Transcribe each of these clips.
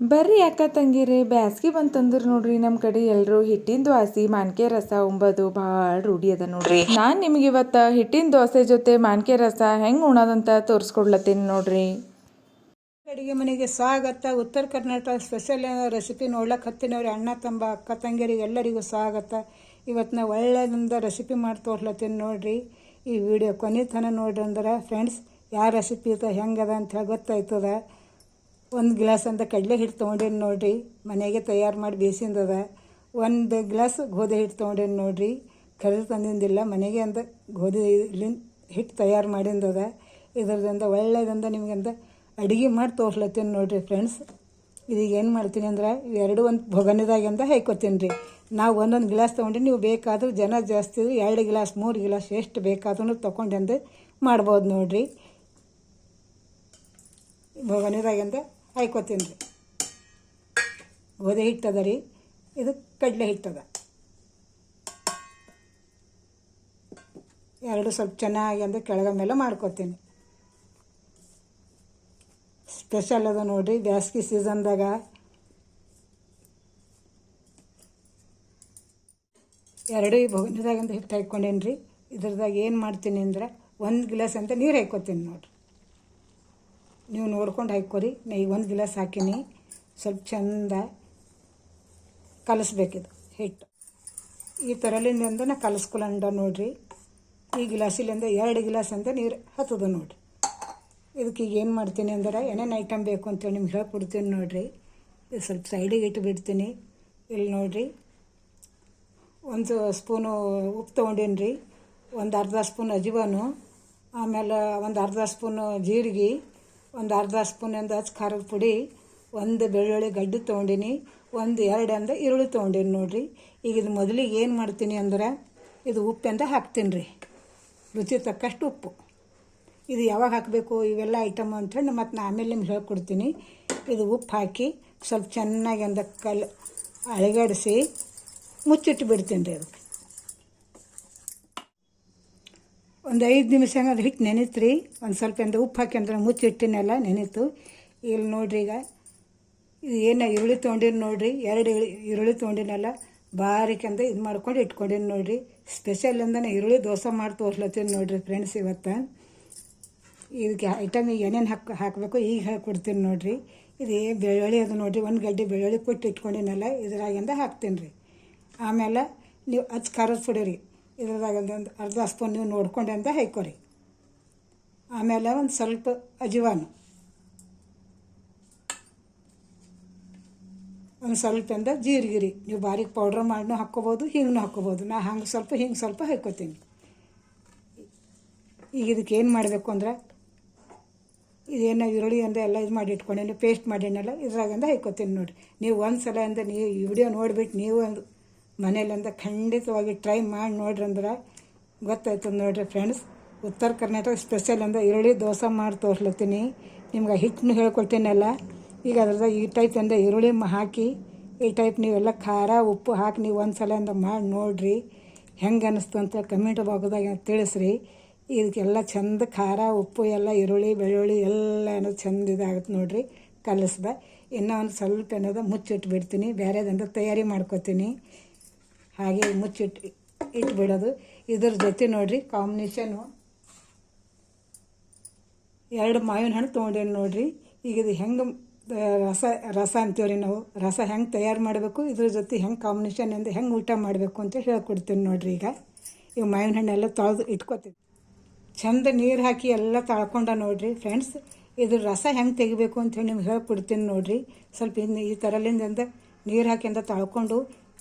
ಬರ್ರಿ ಅಕ್ಕ ತಂಗಿರಿ ಬ್ಯಾಸ್ಗೆ ಬಂತಂದ್ರ ನೋಡ್ರಿ ನಮ್ಮ ಕಡೆ ಎಲ್ಲರೂ ಹಿಟ್ಟಿನ ದೋಸೆ ಮಾನ್ಕೆ ರಸ ಉಂಬೋದು ಭಾಳ ರೂಢಿ ಅದ ನೋಡ್ರಿ. ನಾನು ನಿಮ್ಗೆ ಇವತ್ತ ಹಿಟ್ಟಿನ ದೋಸೆ ಜೊತೆ ಮಾನ್ಕೆ ರಸ ಹೆಂಗ್ ಉಣೋದಂತ ತೋರಿಸ್ಕೊಡ್ಲತ್ತೀನಿ ನೋಡ್ರಿ. ಅಡುಗೆ ಮನೆಗೆ ಸ್ವಾಗತ. ಉತ್ತರ ಕರ್ನಾಟಕ ಸ್ಪೆಷಲ್ ರೆಸಿಪಿ ನೋಡ್ಲಕ್ಕೆ ಹತ್ತಿನವ್ರಿ ಅಣ್ಣ ತಂಬ ಅಕ್ಕ ತಂಗಿಯರಿಗೆ ಎಲ್ಲರಿಗೂ ಸ್ವಾಗತ. ಇವತ್ತು ನಾವು ಒಳ್ಳೆಯದಿಂದ ರೆಸಿಪಿ ಮಾಡಿ ತೋರ್ಲತ್ತೀನಿ ನೋಡ್ರಿ. ಈ ವಿಡಿಯೋ ಕೊನೆ ತನಕ ನೋಡ್ರಿ ಅಂದ್ರೆ ಫ್ರೆಂಡ್ಸ್ ಯಾವ ರೆಸಿಪಿ ಇರ್ತದೆ ಹೆಂಗದ ಅಂತ ಹೇಳಿ ಗೊತ್ತಾಯ್ತದ. ಒಂದು ಗ್ಲಾಸ್ ಅಂತ ಕಡಲೆ ಹಿಟ್ಟು ತೊಗೊಂಡೇನು ನೋಡ್ರಿ? ಮನೆಗೆ ತಯಾರು ಮಾಡಿ ಬೇಸಿಂದದ ಒಂದು ಗ್ಲಾಸ್ ಗೋಧಿ ಹಿಟ್ಟು ತೊಗೊಂಡೇನು ನೋಡ್ರಿ? ಕರೆದು ತಂದಿಂದಿಲ್ಲ, ಮನೆಗೆ ಅಂತ ಗೋಧಿ ಹಿಟ್ಟು ತಯಾರು ಮಾಡಿಂದದ ಇದರದಿಂದ ಒಳ್ಳೆಯದಂತ ನಿಮಗಂತ ಅಡುಗೆ ಮಾಡಿ ತೋರ್ಸ್ಲತ್ತೀನಿ ನೋಡ್ರಿ ಫ್ರೆಂಡ್ಸ್ ಇದೀಗ ಏನು ಮಾಡ್ತೀನಿ ಅಂದ್ರೆ ಇವೆರಡು ಒಂದು ಬೊಗನಿದಾಗಿಂದ ಹೈಕೋತೀನಿ ರೀ. ನಾವು ಒಂದೊಂದು ಗ್ಲಾಸ್ ತೊಗೊಂಡು ನೀವು ಬೇಕಾದರೂ ಜನ ಜಾಸ್ತಿ ಎರಡು ಗ್ಲಾಸ್, ಮೂರು ಗ್ಲಾಸ್ ಎಷ್ಟು ಬೇಕಾದ್ರೂ ತೊಗೊಂಡೆಂದು ಮಾಡ್ಬೋದು ನೋಡ್ರಿ. ಬೊಗನಿದಾಗಿಂದ ಹಾಯ್ಕೋತೀನಿ. ರೀ ಗೋಧಿ ಹಿಟ್ಟದ ರೀ, ಇದು ಕಡಲೆ ಹಿಟ್ಟದ. ಎರಡು ಸ್ವಲ್ಪ ಚೆನ್ನಾಗಿ ಅಂದರೆ ಕೆಳಗ ಮೇಲೆ ಮಾಡ್ಕೊತೀನಿ. ಸ್ಪೆಷಲ್ ಅದ ನೋಡಿರಿ, ಬ್ಯಾಸ್ಗಿ ಸೀಸನ್ದಾಗ ಎರಡು ಈ ಅಂತ ಹಿಟ್ಟು ಹಾಕ್ಕೊಂಡೇನಿ ರೀ ಇದ್ರದಾಗ ಏನು ಮಾಡ್ತೀನಿ ಅಂದ್ರೆ ಒಂದು ಗ್ಲಾಸ್ ಅಂತ ನೀರು ಹಾಕ್ಕೊತೀನಿ ನೋಡ್ರಿ. ನೀವು ನೋಡ್ಕೊಂಡು ಹಾಕ್ಕೊರಿ. ನಾ ಈಗ ಒಂದು ಗ್ಲಾಸ್ ಹಾಕೀನಿ. ಸ್ವಲ್ಪ ಚಂದ ಕಲಿಸ್ಬೇಕಿದು ಹಿಟ್ಟು. ಈ ಥರಲಿಂದ ನಾ ಕಲಿಸ್ಕೊಳ್ಳಂಡ ನೋಡಿರಿ. ಈ ಗ್ಲಾಸಿಲಿಂದ ಎರಡು ಗ್ಲಾಸ್ ಅಂತ ನೀರು ಹತ್ತದ ನೋಡಿರಿ. ಇದಕ್ಕೆ ಈಗ ಏನು ಮಾಡ್ತೀನಿ ಅಂದ್ರೆ, ಏನೇನು ಐಟಮ್ ಬೇಕು ಅಂತೇಳಿ ನಿಮ್ಗೆ ಹೇಳ್ಕೊಡ್ತೀನಿ ನೋಡಿರಿ. ಇದು ಸ್ವಲ್ಪ ಸೈಡಿಗೆ ಇಟ್ಟು ಬಿಡ್ತೀನಿ. ಇಲ್ಲಿ ನೋಡಿರಿ. ಒಂದು ಸ್ಪೂನು ಉಪ್ಪು ತೊಗೊಂಡೇನಿ ರೀ ಒಂದು ಅರ್ಧ ಸ್ಪೂನ್ ಅಜಿವಾನು ಆಮೇಲೆ ಒಂದು ಅರ್ಧ ಸ್ಪೂನು ಜೀರಿಗೆ. ಒಂದು ಅರ್ಧ ಸ್ಪೂನ್ ಒಂದು ಹಚ್ ಖಾರದ ಪುಡಿ, ಒಂದು ಬೆಳ್ಳುಳ್ಳಿ ಗಡ್ಡೆ ತೊಗೊಂಡಿನಿ, ಒಂದು ಎರಡು ಅಂದ ಈರುಳ್ಳಿ ತೊಗೊಂಡೀನಿ ನೋಡಿರಿ. ಈಗ ಇದು ಮೊದಲಿಗೆ ಏನು ಮಾಡ್ತೀನಿ ಅಂದ್ರೆ ಇದು ಉಪ್ಪೆಂದ ಹಾಕ್ತೀನಿ ರೀ. ರುಚಿ ತಕ್ಕಷ್ಟು ಉಪ್ಪು. ಇದು ಯಾವಾಗ ಹಾಕಬೇಕು, ಇವೆಲ್ಲ ಐಟಮ್ ಅಂತೇಳಿ ಮತ್ತು ನಾನು ಆಮೇಲೆ ನಿಮ್ಗೆ ಹೇಳ್ಕೊಡ್ತೀನಿ. ಇದು ಉಪ್ಪು ಹಾಕಿ ಸ್ವಲ್ಪ ಚೆನ್ನಾಗಿ ಅಂದ ಕಲ್ ಅಳಗಾಡಿಸಿ ಮುಚ್ಚಿಟ್ಟು ಬಿಡ್ತೀನಿ ರೀ ಅದಕ್ಕೆ ಒಂದು ಐದು ನಿಮಿಷ ಅದು ಹಿಟ್ಟು ನೆನೀತು ರೀ ಒಂದು ಸ್ವಲ್ಪ ಎಂದು ಉಪ್ಪು ಹಾಕಿ ಅಂದ್ರೆ ಮುಚ್ಚಿಟ್ಟಿನೆಲ್ಲ ನೆನೀತು. ಇಲ್ಲಿ ನೋಡ್ರಿ ಈಗ. ಇದು ಏನು ಈರುಳ್ಳಿ ತೊಗೊಂಡಿನ ನೋಡ್ರಿ. ಎರಡು ಈರುಳ್ಳಿ ತೊಗೊಂಡಿನಲ್ಲ. ಬಾರಿಕೆ ಅಂದ ಇದು ಮಾಡ್ಕೊಂಡು ಇಟ್ಕೊಂಡಿನಿ ನೋಡ್ರಿ. ಸ್ಪೆಷಲ್ ಅಂದನೆ ಈರುಳ್ಳಿ ದೋಸೆ ಮಾಡಿ ತೋರ್ಸ್ಲತ್ತೀನಿ ನೋಡ್ರಿ ಫ್ರೆಂಡ್ಸ್ ಇವತ್ತು. ಇದಕ್ಕೆ ಐಟಮ್ ಈಗ ಏನೇನು ಹಾಕಿ, ಹಾಕಬೇಕು ಈಗ ಹೇಳ್ಕೊಡ್ತೀನಿ ನೋಡ್ರಿ. ಇದು ಬೆಳ್ಳುಳ್ಳಿ ಅದು ನೋಡ್ರಿ. ಒಂದು ಗಡ್ಡೆ ಬೆಳ್ಳುಳ್ಳಿ ಕೊಟ್ಟು ಇಟ್ಕೊಂಡಿನಲ್ಲ. ಇದ್ರಾಗಿಂದ ಹಾಕ್ತೀನಿ ರೀ ಆಮೇಲೆ ನೀವು ಅಚ್ಚ ಖಾರದ ಪುಡಿ ರೀ. ಇದ್ರದಾಗ ಒಂದು ಅರ್ಧ ಸ್ಪೂನ್ ನೀವು ನೋಡ್ಕೊಂಡೆ ಅಂತ ಹೈಕೋರಿ ಆಮೇಲೆ ಒಂದು ಸ್ವಲ್ಪ ಅಜವಾನ. ಒಂದು ಸ್ವಲ್ಪ ಅಂದ ಜೀರಿಗಿರಿ. ನೀವು ಬಾರೀಕ್ ಪೌಡ್ರ್ ಮಾಡಿನೂ ಹಾಕ್ಕೋಬೋದು ಹಿಂಗೂ ಹಾಕ್ಕೋಬೋದು. ನಾ ಹಂಗೆ ಸ್ವಲ್ಪ, ಹಿಂಗೆ ಸ್ವಲ್ಪ ಹಾಕ್ಕೋತೀನಿ ಈಗ ಇದಕ್ಕೆ ಏನು ಮಾಡಬೇಕು ಅಂದ್ರೆ, ಇದೇನು ಈರುಳ್ಳಿ ಅಂದರೆ ಎಲ್ಲ ಇದು ಮಾಡಿ ಇಟ್ಕೊಂಡೇನೆ ಪೇಸ್ಟ್ ಮಾಡೇನಲ್ಲ ಇದ್ರಾಗಂದ ಹಾಕ್ಕೋತೀನಿ ನೋಡಿರಿ. ನೀವು ಒಂದು ಸಲ ಅಂದ ನೀವು ಈ ವಿಡಿಯೋ ನೋಡಿಬಿಟ್ಟು ನೀವು ಒಂದು ಮನೇಲಿಂದ ಖಂಡಿತವಾಗಿ ಟ್ರೈ ಮಾಡಿ ನೋಡ್ರಿ ಅಂದ್ರೆ ಗೊತ್ತಾಯ್ತದ ನೋಡಿರಿ ಫ್ರೆಂಡ್ಸ್ ಉತ್ತರ ಕರ್ನಾಟಕ ಸ್ಪೆಷಲ್ ಅಂದ್ರೆ ಈರುಳ್ಳಿ ದೋಸೆ ಮಾಡಿ ತೋರ್ಸ್ಲತ್ತೀನಿ. ನಿಮ್ಗೆ ಹಿಟ್ಟನ್ನು ಹೇಳ್ಕೊಡ್ತೀನಲ್ಲ, ಈಗ ಅದ್ರದ್ದು ಈ ಟೈಪ್ ಅಂದ ಈರುಳ್ಳಿ ಹಾಕಿ, ಈ ಟೈಪ್ ನೀವೆಲ್ಲ ಖಾರ, ಉಪ್ಪು ಹಾಕಿ ನೀವು ಒಂದು ಸಲ ಮಾಡಿ ನೋಡಿರಿ. ಹೆಂಗೆ ಅನ್ನಿಸ್ತು ಅಂತ ಕಮೆಂಟ್ ಬಾಕ್ಸ್ದಾಗ ತಿಳಿಸ್ರಿ. ಇದಕ್ಕೆಲ್ಲ ಚಂದ ಖಾರ, ಉಪ್ಪು, ಎಲ್ಲ ಈರುಳ್ಳಿ, ಬೆಳ್ಳುಳ್ಳಿ ಎಲ್ಲ ಏನೋ ಚೆಂದ ಇದಾಗುತ್ತೆ ನೋಡಿರಿ. ಕಲಿಸ್ದೆ. ಇನ್ನೂ ಒಂದು ಸ್ವಲ್ಪ ಏನದ ಮುಚ್ಚಿಟ್ಬಿಡ್ತೀನಿ. ಬಿಡ್ತೀನಿ ಬೇರೆದಂತ ತಯಾರಿ ಮಾಡ್ಕೊತೀನಿ. ಹಾಗೆ ಮುಚ್ಚಿಟ್ಟು ಇಟ್ಬಿಡೋದು ಇದ್ರ ಜೊತೆ ನೋಡಿರಿ ಕಾಂಬಿನೇಷನು ಎರಡು ಮಾವಿನ ಹಣ್ಣು ತೊಗೊಂಡೇನು ನೋಡಿರಿ. ಈಗ ಇದು ಹೆಂಗೆ ರಸ ರಸ ಅಂತೀವ್ರಿ ನಾವು. ರಸ ಹೆಂಗೆ ತಯಾರು ಮಾಡಬೇಕು, ಇದ್ರ ಜೊತೆ ಹೆಂಗೆ ಕಾಂಬಿನೇಷನ್ ಎಂದು ಹೆಂಗೆ ಊಟ ಮಾಡಬೇಕು ಅಂತ ಹೇಳ್ಕೊಡ್ತೀನಿ ನೋಡಿರಿ ಈಗ. ಈಗ ಮಾವಿನ ಹಣ್ಣೆಲ್ಲ ತೊಳೆದು ಇಟ್ಕೊತೀವಿ. ಚಂದ ನೀರು ಹಾಕಿ ಎಲ್ಲ ತಳ್ಕೊಂಡ ನೋಡಿರಿ ಫ್ರೆಂಡ್ಸ್. ಇದ್ರ ರಸ ಹೆಂಗೆ ತೆಗಿಬೇಕು ಅಂತ ಹೇಳಿ ನಿಮ್ಗೆ ಹೇಳ್ಕೊಡ್ತೀನಿ ನೋಡಿರಿ. ಸ್ವಲ್ಪ ಇನ್ನು ಈ ಥರಲಿಂದ ನೀರು ಹಾಕಿಂದ ತಳ್ಕೊಂಡು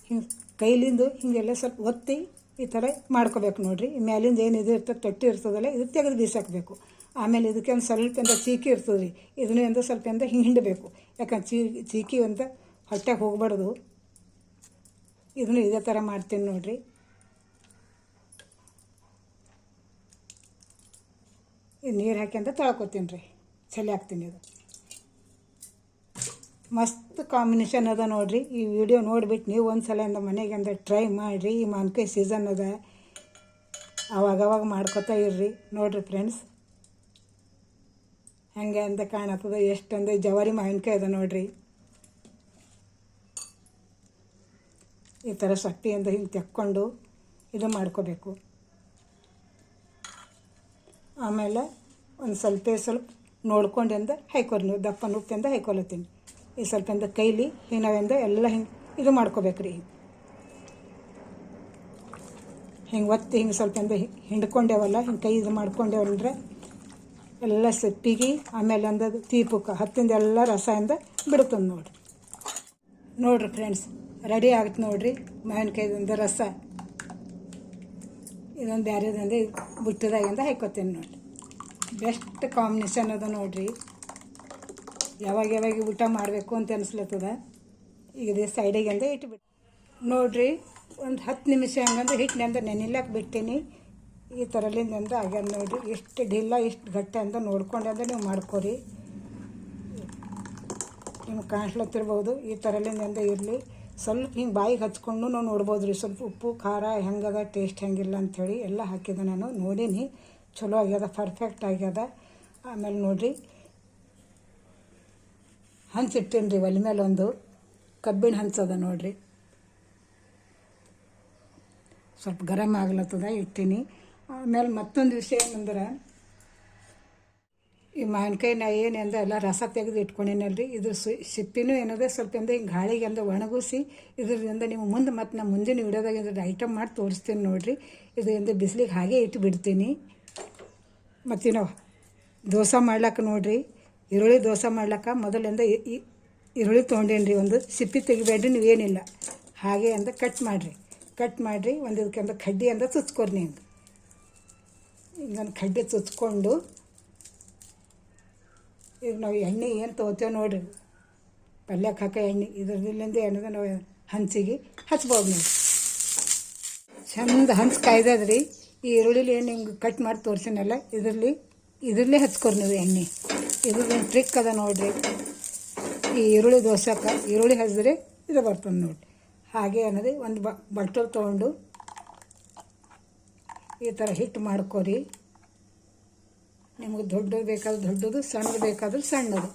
ಹಿಂಗೆ ಕೈಲಿಂದ ಹಿಂಗೆಲ್ಲ ಸ್ವಲ್ಪ ಒತ್ತಿ ಈ ಥರ ಮಾಡ್ಕೋಬೇಕು ನೋಡಿರಿ. ಮ್ಯಾಲಿಂದ ಏನು ಇದು ಇರ್ತದೆ, ತೊಟ್ಟಿ ಇರ್ತದಲ್ಲ, ಇದು ತೆಗೆದು ಬೀಸಾಕಬೇಕು. ಆಮೇಲೆ ಇದಕ್ಕೆ ಒಂದು ಸ್ವಲ್ಪ ಅಂತ ಚೀಕಿ ಇರ್ತದೆ ರೀ ಇದನ್ನ ಒಂದು ಸ್ವಲ್ಪ ಅಂತ ಹಿಂಗೆ ಹಿಂಡಬೇಕು. ಯಾಕಂದ್ರೆ ಚೀ, ಚೀಕಿ ಅಂತ ಹೊಟ್ಟೆಗೆ ಹೋಗ್ಬಾರ್ದು. ಇದನ್ನು ಇದೇ ಥರ ಮಾಡ್ತೀನಿ ನೋಡಿರಿ. ನೀರು ಹಾಕ್ಯಂತ ತೊಳ್ಕೊತೀನಿ ರೀ. ಚಳಿ ಹಾಕ್ತೀನಿ ಇದು ಮಸ್ತ್ ಕಾಂಬಿನೇಷನ್ ಅದ ನೋಡಿರಿ. ಈ ವಿಡಿಯೋ ನೋಡಿಬಿಟ್ಟು ನೀವು ಒಂದು ಸಲ ಅಂದ ಮನೆಗೆ ಅಂದ್ರೆ ಟ್ರೈ ಮಾಡಿರಿ. ಈ ಮಾವಿನ್ಕಾಯಿ ಸೀಸನ್ ಅದ. ಅವಾಗವಾಗ ಮಾಡ್ಕೊತಾ ಇರ್ರಿ. ನೋಡಿರಿ ಫ್ರೆಂಡ್ಸ್ ಹಂಗೆ ಅಂತ ಕಾಣತ್ತದ. ಎಷ್ಟೊಂದು ಜವಾರಿ ಮಾವಿನ್ಕಾಯಿ ಅದ ನೋಡಿರಿ. ಈ ಥರ ಅಂತ ಹಿಂಗೆ ತೆಕ್ಕೊಂಡು ಇದು ಮಾಡ್ಕೋಬೇಕು. ಆಮೇಲೆ ಒಂದು ಸ್ವಲ್ಪ ಸ್ವಲ್ಪ ನೋಡ್ಕೊಂಡೆಂದ ಹೈಕೋರ್ ನೀವು ದಪ್ಪ ನುಪ್ಪಿಂದ ಹೈಕೊಲತ್ತೀನಿ ಈ ಸ್ವಲ್ಪಿಂದ ಕೈಲಿ ಹಿನವಿಂದ ಎಲ್ಲ ಹಿಂಗೆ ಇದು ಮಾಡ್ಕೋಬೇಕ್ರಿ. ಹಿಂಗೆ ಒತ್ತಿ ಹಿಂಗೆ ಸ್ವಲ್ಪ ಸ್ವಲ್ಪಿಂದ ಹಿಂಡ್ಕೊಂಡೇವಲ್ಲ, ಹಿಂಗೆ ಕೈ ಇದು ಮಾಡ್ಕೊಂಡೇವಂದ್ರೆ ಎಲ್ಲ ಸಿಪ್ಪಿಗೆ, ಆಮೇಲೆ ಅಂದದು ತೀಪಕ್ಕೆ ಹತ್ತಿಂದ ಎಲ್ಲ ರಸದಿಂದ ಬಿಡ್ತದೆ ನೋಡ್ರಿ. ನೋಡ್ರಿ ಫ್ರೆಂಡ್ಸ್, ರೆಡಿ ಆಗುತ್ತೆ ನೋಡ್ರಿ ಮಾವಿನಕಾಯ್ದಿಂದ ರಸ. ಇದೊಂದು ಬ್ಯಾರೆದಿಂದ ಬುಟ್ಟದಾಗಿಂದ ಹಾಕೋತೀನಿ ನೋಡ್ರಿ. ಬೆಸ್ಟ್ ಕಾಂಬಿನೇಷನ್ ಅದ ನೋಡ್ರಿ. ಯಾವಾಗ ಯಾವಾಗ ಊಟ ಮಾಡಬೇಕು ಅಂತ ಅನಿಸ್ಲತ್ತದ? ಈಗ ಇದೇ ಸೈಡಿಗೆ ಇಟ್ಬಿಟ್ಟು ನೋಡಿರಿ, ಒಂದು ಹತ್ತು ನಿಮಿಷ ಹಂಗಂದ್ರೆ ಹಿಟ್ಟಿನಿಂದ ನೆನಿಲಕ್ಕೆ ಬಿಡ್ತೀನಿ. ಈ ಥರಲಿಂದ ಅಂದ್ರೆ ಆಗ್ಯದ ನೋಡಿರಿ. ಎಷ್ಟು ಢಿಲ್ಲ ಎಷ್ಟು ಗಟ್ಟಿ ಅಂತ ನೋಡ್ಕೊಂಡು ಅಂದ್ರೆ ನೀವು ಮಾಡ್ಕೊರಿ. ನಿಮ್ಗೆ ಕಾಣಿಸ್ಲತ್ತಿರ್ಬೋದು. ಈ ಥರಲಿಂದ ಇರಲಿ. ಸ್ವಲ್ಪ ಹಿಂಗೆ ಬಾಯಿಗೆ ಹಚ್ಕೊಂಡು ನಾವು ನೋಡ್ಬೋದು ರೀ ಸ್ವಲ್ಪ ಉಪ್ಪು, ಖಾರ ಹೆಂಗದ, ಟೇಸ್ಟ್ ಹೆಂಗಿಲ್ಲ ಅಂಥೇಳಿ ಎಲ್ಲ ಹಾಕಿದೆ ನಾನು. ನೋಡೀನಿ. ಚಲೋ ಆಗ್ಯದ ಪರ್ಫೆಕ್ಟ್ ಆಗ್ಯದ. ಆಮೇಲೆ ನೋಡ್ರಿ. ಹಂಚಿಟ್ಟೀನಿ ರೀ ಒಲೆ ಮೇಲೆ ಒಂದು ಕಬ್ಬಿಣ ಹಂಚದ ನೋಡ್ರಿ. ಸ್ವಲ್ಪ ಗರಂ ಆಗ್ಲತ್ತದ, ಇಟ್ಟೀನಿ. ಆಮೇಲೆ ಮತ್ತೊಂದು ವಿಷಯ ಏನಂದ್ರೆ, ಈ ಮಾವಿನಕಾಯಿ ನಾ ಏನಂದ ಎಲ್ಲ ರಸ ತೆಗೆದು ಇಟ್ಕೊಂಡಿನಲ್ರಿ. ಇದ್ರ ಸು, ಸಿಪ್ಪಿನೂ ಏನದ, ಸ್ವಲ್ಪ ಎಂದ ಹಿಂಗೆ ಗಾಳಿಗೆ ಅಂದ ಒಣಗಿಸಿ ಇದರಿಂದ ನೀವು ಮುಂದೆ ಮತ್ತು ನಾ ಮುಂದಿನ ವಿಡಿಯೋದಾಗ ಇದ್ರ ಐಟಮ್ ಮಾಡಿ ತೋರಿಸ್ತೀನಿ ನೋಡ್ರಿ. ಇದರಿಂದ ಬಿಸಿಲಿಗೆ ಹಾಗೆ ಇಟ್ಟು ಬಿಡ್ತೀನಿ. ಮತ್ತು ದೋಸೆ ಮಾಡ್ಲಕ್ಕ ನೋಡ್ರಿ. ಈರುಳ್ಳಿ ದೋಸೆ ಮಾಡ್ಲಿಕ್ಕೆ ಮೊದಲಿಂದ ಈರುಳ್ಳಿ ತೊಗೊಂಡೇನಿ ರೀ ಒಂದು ಸಿಪ್ಪಿ ತೆಗಿಬೇಡ್ರಿ, ನೀವೇನಿಲ್ಲ. ಹಾಗೆ ಅಂದ ಕಟ್ ಮಾಡಿರಿ. ಕಟ್ ಮಾಡಿರಿ, ಒಂದು ಇದಕ್ಕೆ ಅಂದ ಕಡ್ಡಿ ಅಂದ ಚುಚ್ಕೊರಿ ನೀವು. ಹಿಂಗೊಂದು ಕಡ್ಡಿ ಚುಚ್ಕೊಂಡು ಈಗ ನಾವು ಎಣ್ಣೆ ಏನು ತೊಗೋತೇವೆ ನೋಡಿರಿ. ಪಲ್ಯಕ್ಕೆ ಹಾಕೋ ಎಣ್ಣೆ, ಇದರಲ್ಲಿಂದ ಎಣ್ಣೆದ ನಾವು ಹಂಚಿಗೆ ಹಚ್ಬೋದು ನೀವು. ಚಂದ ಹಂಚ್ ಕಾಯ್ದದ್ರಿ. ಈ ಈರುಳ್ಳಿಲಿ ಏನು ಹಿಂಗೆ ಕಟ್ ಮಾಡಿ ತೋರಿಸಿನಲ್ಲ, ಇದರಲ್ಲಿ ಇದರಲ್ಲೇ ಹಚ್ಕೊರಿ ನೀವು ಎಣ್ಣೆ. ಇದ್ರದ್ದು ಟ್ರಿಕ್ ಅದ ನೋಡಿರಿ. ಈ ಈರುಳ್ಳಿ ದೋಸೆಕ ಈರುಳ್ಳಿ ಹಚ್ಚಿದ್ರೆ ಇದು ಬರ್ತದೆ ನೋಡಿರಿ. ಹಾಗೆ ಅನ್ನೋದು ಒಂದು ಬಟ್ಟಲು ತೊಗೊಂಡು ಈ ಥರ ಹಿಟ್ಟು ಮಾಡ್ಕೋರಿ. ನಿಮಗೆ ದೊಡ್ಡದು ಬೇಕಾದ್ರೆ ದೊಡ್ಡದು, ಸಣ್ಣದು ಬೇಕಾದ್ರೆ ಸಣ್ಣದು.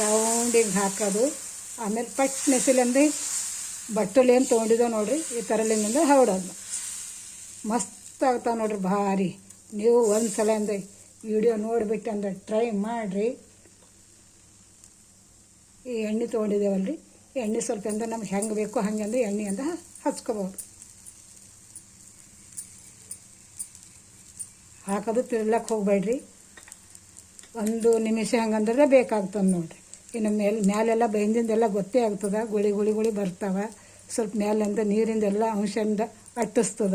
ರೌಂಡಿಗೆ ಹಾಕೋದು. ಆಮೇಲೆ ಪಟ್ ನೆಸಿಲಂದ್ರೆ ಬಟ್ಟಲು ಏನು ತೊಗೊಂಡಿದ್ದೋ ನೋಡಿರಿ, ಈ ಥರಲಿಂದ ಹರಡೋದು ಮಸ್ತ್ ಆಗ್ತಾವೆ ನೋಡ್ರಿ ಭಾರಿ. ನೀವು ಒಂದು ಸಲ ಅಂದ್ರೆ ವಿಡಿಯೋ ನೋಡಿಬಿಟ್ಟು ಅಂದರೆ ಟ್ರೈ ಮಾಡಿರಿ. ಈ ಎಣ್ಣೆ ತೊಗೊಂಡಿದ್ದೇವಲ್ರಿ. ಎಣ್ಣೆ ಸ್ವಲ್ಪ ಅಂದ್ರೆ ನಮ್ಗೆ ಹೆಂಗೆ ಬೇಕೋ ಹಂಗೆ ಅಂದ್ರೆ ಎಣ್ಣೆ ಅಂತ ಹಚ್ಕೋಬೋದು. ಹಾಕೋದು ತಿರ್ಲಕ್ಕೆ ಹೋಗ್ಬೇಡ್ರಿ. ಒಂದು ನಿಮಿಷ ಹಂಗಂದ್ರೆ ಬೇಕಾಗ್ತದೆ ನೋಡಿರಿ. ಇನ್ನು ಮೇಲೆ ಮ್ಯಾಲೆಲ್ಲ ಬೈಂದಿಂದೆಲ್ಲ ಗೊತ್ತೇ ಆಗ್ತದೆ. ಗುಳಿ ಗುಳಿ ಗುಳಿ ಬರ್ತಾವೆ. ಸ್ವಲ್ಪ ಮ್ಯಾಲಿಂದ ನೀರಿಂದೆಲ್ಲ ಅಂಶದಿಂದ ಅಟ್ಟಿಸ್ತದ.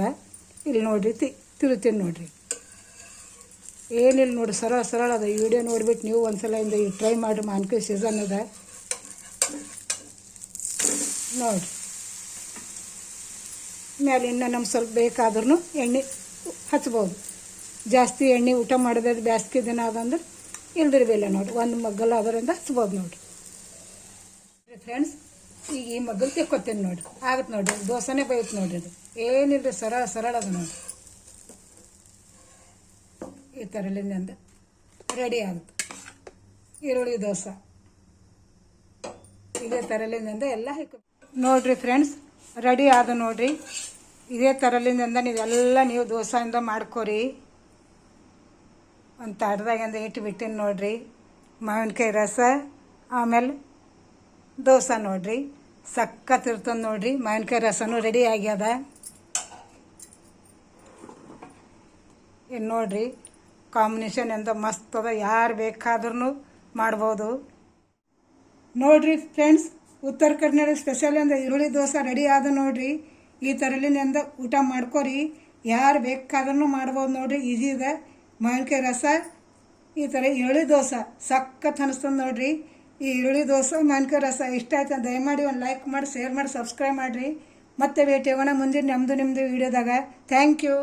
ಇಲ್ಲಿ ನೋಡಿರಿ ತಿರುತ್ತೀನಿ ನೋಡ್ರಿ. ಏನಿಲ್ಲ ನೋಡಿ, ಸರಳ ಸರಳ ಅದ. ಈ ವಿಡಿಯೋ ನೋಡ್ಬಿಟ್ಟು ನೀವು ಒಂದ್ಸಲ ಇಂದ ಈ ಟ್ರೈ ಮಾಡಿ ಮಾನ್ಕಾಯಿ ಸೀಸನ್ ಅದ. ನೋಡಿ. ಮೇಲೆ ಇನ್ನೂ ನಮ್ಗೆ ಸ್ವಲ್ಪ ಬೇಕಾದ್ರೂ ಎಣ್ಣೆ ಹಚ್ಬೋದು. ಜಾಸ್ತಿ ಎಣ್ಣೆ ಊಟ ಮಾಡೋದು ಬ್ಯಾಸ್ಗೆ ದಿನ ಅದಂದ್ರೆ ಇಲ್ದಿರ್ಬೇಲ್ಲ ನೋಡಿ. ಒಂದು ಮಗ್ಗಲ್ ಅದರಿಂದ ಹಚ್ಬೋದು ನೋಡಿ. ಫ್ರೆಂಡ್ಸ್ ಈಗ ಈ ಮಗ್ಗಲ್ ತೆಕ್ಕೊತೇನೆ ನೋಡಿ. ಆಗತ್ತೆ ನೋಡಿರಿ, ದೋಸೆನೇ ಬೈತ್ ನೋಡಿರಿ ಏನಿಲ್ಲ ಏನಿಲ್ಲ ಸರಳ ಸರಳ ಅದ ನೋಡ್ರಿ ಈ ಥರಲಿಂದ ರೆಡಿ ಆಗುತ್ತೆ. ಈರುಳ್ಳಿ, ದೋಸೆ. ಇದೇ ಥರಲಿಂದ ಎಲ್ಲ ಹಾಕಿ ನೋಡ್ರಿ ಫ್ರೆಂಡ್ಸ್ ರೆಡಿ ಆದ ನೋಡ್ರಿ. ಇದೇ ಥರಲಿಂದ ನೀವೆಲ್ಲ ನೀವು ದೋಸೆಯಿಂದ ಮಾಡ್ಕೊರಿ. ಒಂದು ತಾಟದಾಗಿಂದ ಇಟ್ಟು ಬಿಟ್ಟಿನಿ ನೋಡ್ರಿ. ಮಾವಿನಕಾಯಿ ರಸ, ಆಮೇಲೆ ದೋಸೆ ನೋಡ್ರಿ. ಸಖತ್ ಇರ್ತದೆ ನೋಡ್ರಿ. ಮಾವಿನಕಾಯಿ ರಸನೂ ರೆಡಿ ಆಗ್ಯದ. ಇನ್ನು ನೋಡ್ರಿ? ಕಾಂಬಿನೇಷನ್ ಎಂತ ಮಸ್ತ್ ಅದ. ಯಾರು ಬೇಕಾದ್ರೂ ಮಾಡ್ಬೋದು. ನೋಡ್ರಿ ಫ್ರೆಂಡ್ಸ್, ಉತ್ತರ ಕರ್ನಾಟಕ ಸ್ಪೆಷಲ್ ಅಂದ್ರೆ ಈರುಳ್ಳಿ ದೋಸೆ ರೆಡಿ ಆದ ನೋಡ್ರಿ. ಈ ಥರಲಿನಿಂದ ಊಟ ಮಾಡ್ಕೊರಿ. ಯಾರು ಬೇಕಾದ್ರೂ ಮಾಡ್ಬೋದು ನೋಡ್ರಿ. ಈಜಿ ಇದೆ. ಮಾವಿನಕಾಯಿ ರಸ, ಈ ಥರ ಈರುಳ್ಳಿ ದೋಸೆ. ಸಖತ್ ಅನಿಸ್ತದೆ ನೋಡ್ರಿ. ಈ ಈರುಳ್ಳಿ ದೋಸೆ, ಮಾವಿನಕಾಯಿ ರಸ ಇಷ್ಟ ಆಯ್ತು ದಯಮಾಡಿ ಒಂದು ಲೈಕ್ ಮಾಡಿ ಶೇರ್ ಮಾಡಿ ಸಬ್ಸ್ಕ್ರೈಬ್ ಮಾಡಿರಿ. ಮತ್ತೆ ಭೇಟಿ ಆಗೋಣ ಮುಂದಿನ ನಮ್ಮದು ನಿಮ್ಮದು ವೀಡಿಯೋದಾಗ ಥ್ಯಾಂಕ್ ಯು